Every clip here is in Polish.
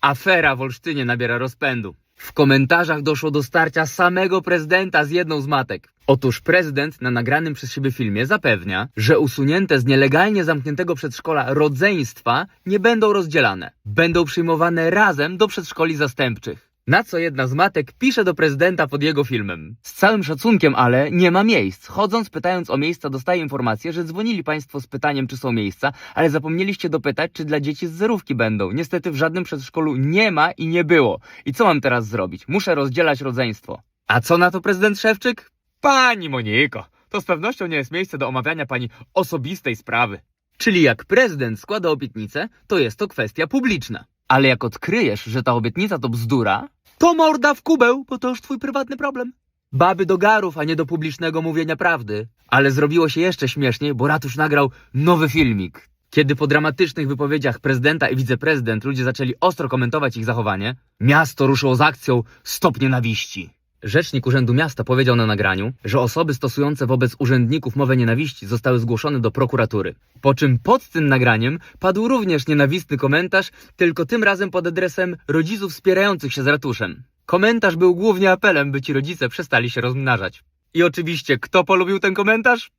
Afera w Olsztynie nabiera rozpędu. W komentarzach doszło do starcia samego prezydenta z jedną z matek. Otóż prezydent na nagranym przez siebie filmie zapewnia, że usunięte z nielegalnie zamkniętego przedszkola rodzeństwa nie będą rozdzielane. Będą przyjmowane razem do przedszkoli zastępczych. Na co jedna z matek pisze do prezydenta pod jego filmem. Z całym szacunkiem, ale nie ma miejsc. Chodząc, pytając o miejsca, dostaję informację, że dzwonili państwo z pytaniem, czy są miejsca, ale zapomnieliście dopytać, czy dla dzieci z zerówki będą. Niestety w żadnym przedszkolu nie ma i nie było. I co mam teraz zrobić? Muszę rozdzielać rodzeństwo. A co na to prezydent Szewczyk? Pani Moniko, to z pewnością nie jest miejsce do omawiania pani osobistej sprawy. Czyli jak prezydent składa obietnicę, to jest to kwestia publiczna. Ale jak odkryjesz, że ta obietnica to bzdura, to morda w kubeł, bo to już twój prywatny problem. Baby do garów, a nie do publicznego mówienia prawdy. Ale zrobiło się jeszcze śmieszniej, bo ratusz nagrał nowy filmik. Kiedy po dramatycznych wypowiedziach prezydenta i wiceprezydent ludzie zaczęli ostro komentować ich zachowanie, miasto ruszyło z akcją Stop Nienawiści. Rzecznik Urzędu Miasta powiedział na nagraniu, że osoby stosujące wobec urzędników mowę nienawiści zostały zgłoszone do prokuratury. Po czym pod tym nagraniem padł również nienawistny komentarz, tylko tym razem pod adresem rodziców wspierających się z ratuszem. Komentarz był głównie apelem, by ci rodzice przestali się rozmnażać. I oczywiście, kto polubił ten komentarz?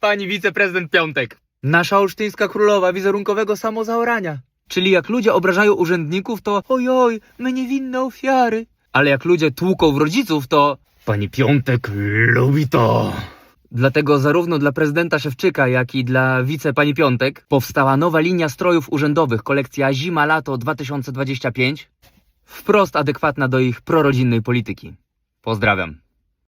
Pani wiceprezydent Piątek. Nasza olsztyńska królowa wizerunkowego samozaorania. Czyli jak ludzie obrażają urzędników, to ojoj, my niewinne ofiary. Ale jak ludzie tłuką w rodziców, to pani Piątek lubi to. Dlatego zarówno dla prezydenta Szewczyka, jak i dla wice pani Piątek powstała nowa linia strojów urzędowych, kolekcja Zima-Lato 2025, wprost adekwatna do ich prorodzinnej polityki. Pozdrawiam.